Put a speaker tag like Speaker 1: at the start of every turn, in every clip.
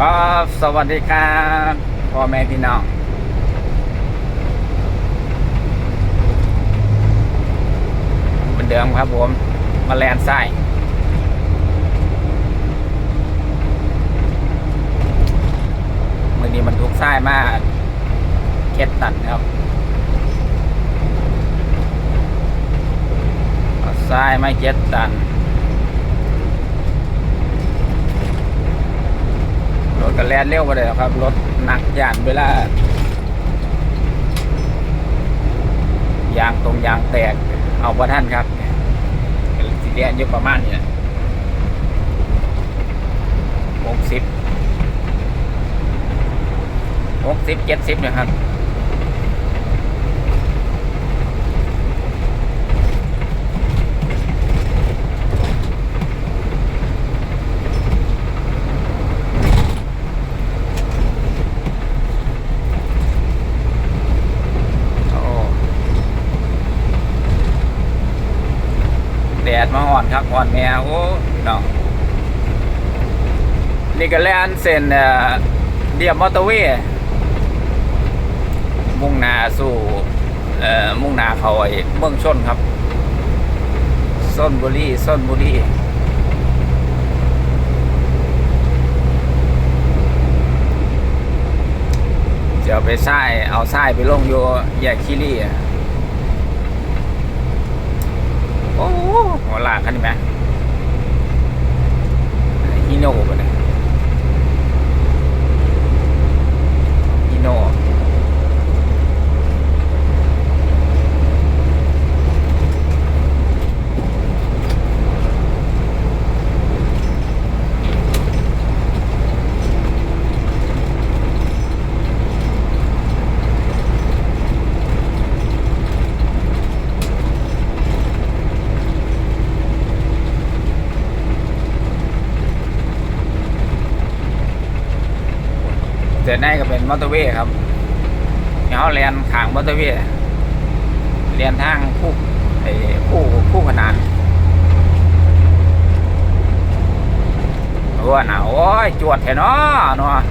Speaker 1: ก็สวัสดีครับพ่อแม่พี่น้อง เหมือนเดิมครับผม มาแลนไส้มื่อนี้มันทุกไส้มากเก็ตตันครับไส้ไม่เก็ตตัน รถ ก็แล่นเร็วไปเลยครับ รถหนักยานเวลายางตรงยางแตก เอาประท่านครับเนี่ยสีแดงอยู่ประมาณนี้หกสิบหกสิบเจ็ดสิบนะครับ โอ้แดด มาอ่อนครับอ่อนแม่โอ้เนาะนี่ก็แลนเส้นเดียบมอเตอร์เวย์มุ่งหน้าสู่มุ่งหน้าเขาไอ้เมืองชนครับส้นบุรีส้นบุรีจะเอาไปไส้เอาไส้ไปลงโยแยกคิรีอะ โอ้โหหัวลากคันนี้ไหมฮีโน่ปะเนี่ยฮีโน่ เจอในก็เป็นมอเตอร์เวย์ครับเขาเรียนขางมอเตอร์เวย์เรียนทางคู่ไอ้คู่คู่ขนานว่าหนาวโอ้ยจวดแถเนาะเนาะ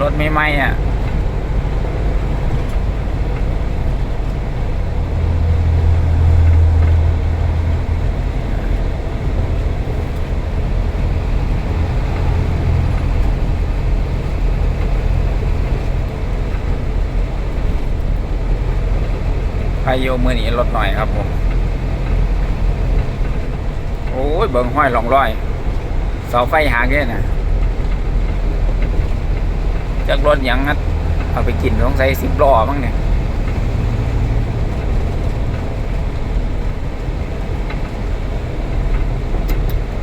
Speaker 1: รถไม่ไหมอะ พายุมือนี้ลดหน่อยครับผมโอ้ยเบิ่งห้อยหลองร้อยเสาไฟหางเนี่ยนะจากรถยังนัดเอาไปกินสงสัยสิบล้อมั้งเนี่ย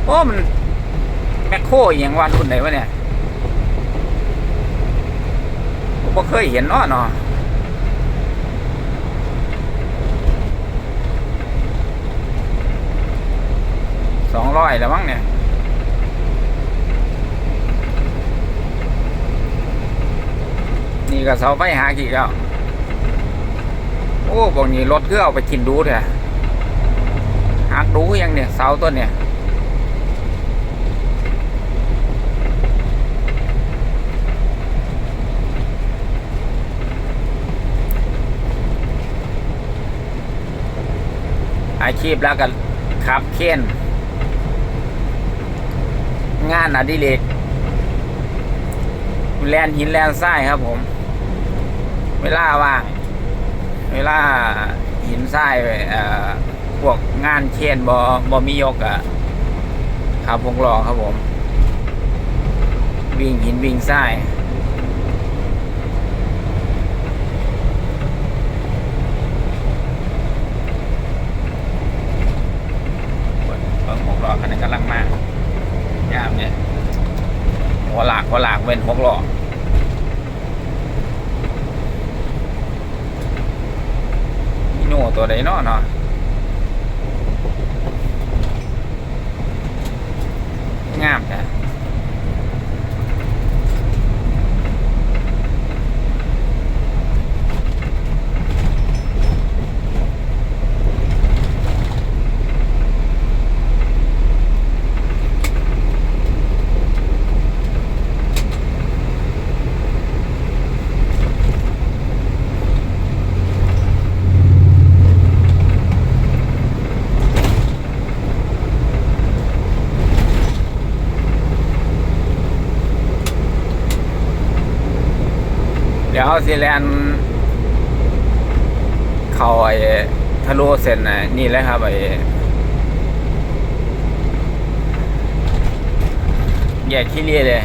Speaker 1: โอ้มันแมคโครอย่างวันรุ่นไหนวะเนี่ยผมก็เคยเห็นเนาะเนาะ ส องร้อยแล้วมั้งเนี่ยนี่ก็เสาไฟหากี่แล้วโอ้บอกนี้รถเพื่อเอาไปกินดูเถอะหักดูยังเนี่ยเสาต้นเนี่ยอาชีพแล้วก็ขับเค้น งานอดิเรกแลนหินแลนทรายครับผม เวลาว่าง เวลาหินทรายเอ่อพวกงานเชนบอบอมียกอะครับวงล้อครับผม วิ่งหินวิ่งทรายเบิ่งเบิ่งวงล้อคันนี้กำลังมา ยามเนี่ย หัวหลากหัวหลากเป็นหกล้อนี่โน่ตัวใดเนาะเนาะงามจ้ะ ยวซีแลนเขาไอ้ทะลุเส้นน่ะนี่เลยครับไอ้แยกขี้เลียเลย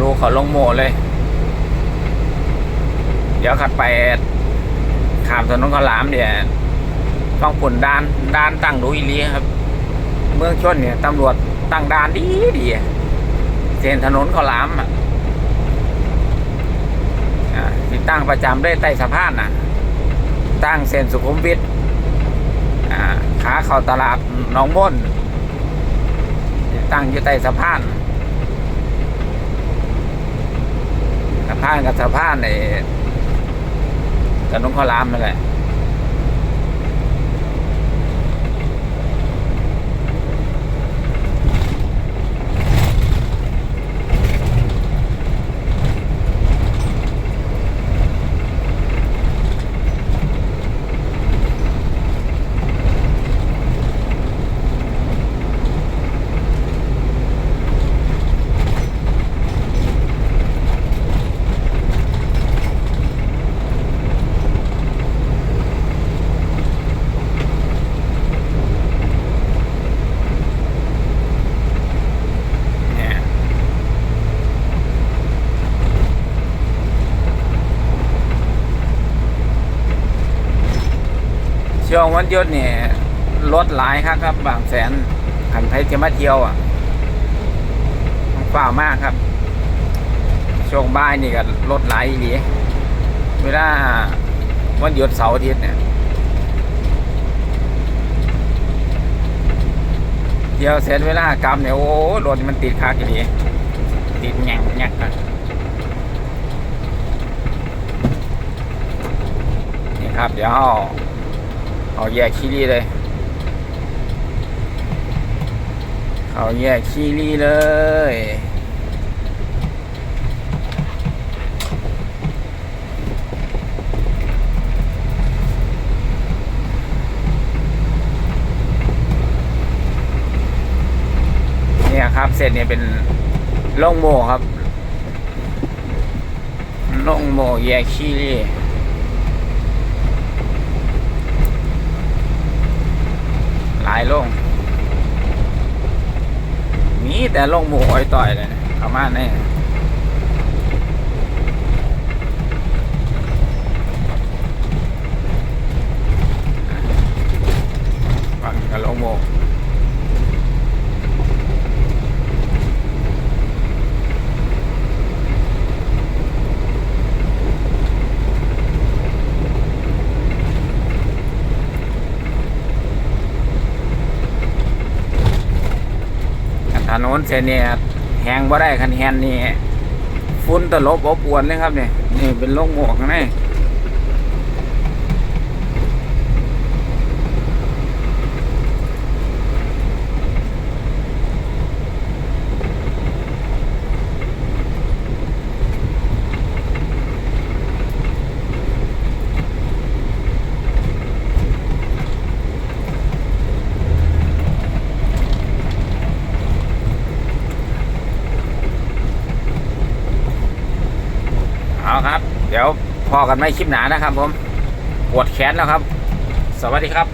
Speaker 1: รู้เขาลงโมเลย เดี๋ยวขัดไปขามถนนข้าวหลามเนี่ยฟังผลด้านด้านตั้งดูอีลีครับ เมืองชนเนี่ยตำรวจตั้งด่านดีดี เส้นถนนข้าวหลามอะอ่าที่ตั้งประจำได้ใต้สะพานนะตั้งเส้นสุขุมวิทอ่าขาเข้าตลาดหนองม่นตั้งอยู่ใต้สะพานสะพานกับสะพานในถนนข้าวหลามนั่นแหละ ช่วงวันหยุดเนี่ยรถหลายครับครับ บางแสนขันไทยจะมาเที่ยวอะเปล่ามากครับ ช่วงบ่ายนี่ก็รถหลายอีเวลาวันหยุดเสาร์อาทิตย์เนี่ยเที่ยวเสร็จเวลากลับเนี่ยโอ้รถมันติดคักอยู่ดีติดแง่งแง่งกันนี่ครับ เดี๋ยว อาเอาแยกคีรีเลยเอาแยกคีรีเลย เนี่ยครับเส้นเนี่ยเป็นล่องโมครับล่องโมแยกขี้รีหลายลง มีแต่ลงโมอ้อยต่อยเลยนะประมาณนี้ฟังกับล่องโม ถ นนเสนนี้แหงบ่ได้คันแหนนี่ฝุ่นตลบอบอวนเลยครับเนี่ยนี่เป็นโรคหมวกข้างในเอาครับ เดี๋ยวพอ กันไม่คลิปหนานะครับผมปวดแขนแล้วครับ สวัสดีครับ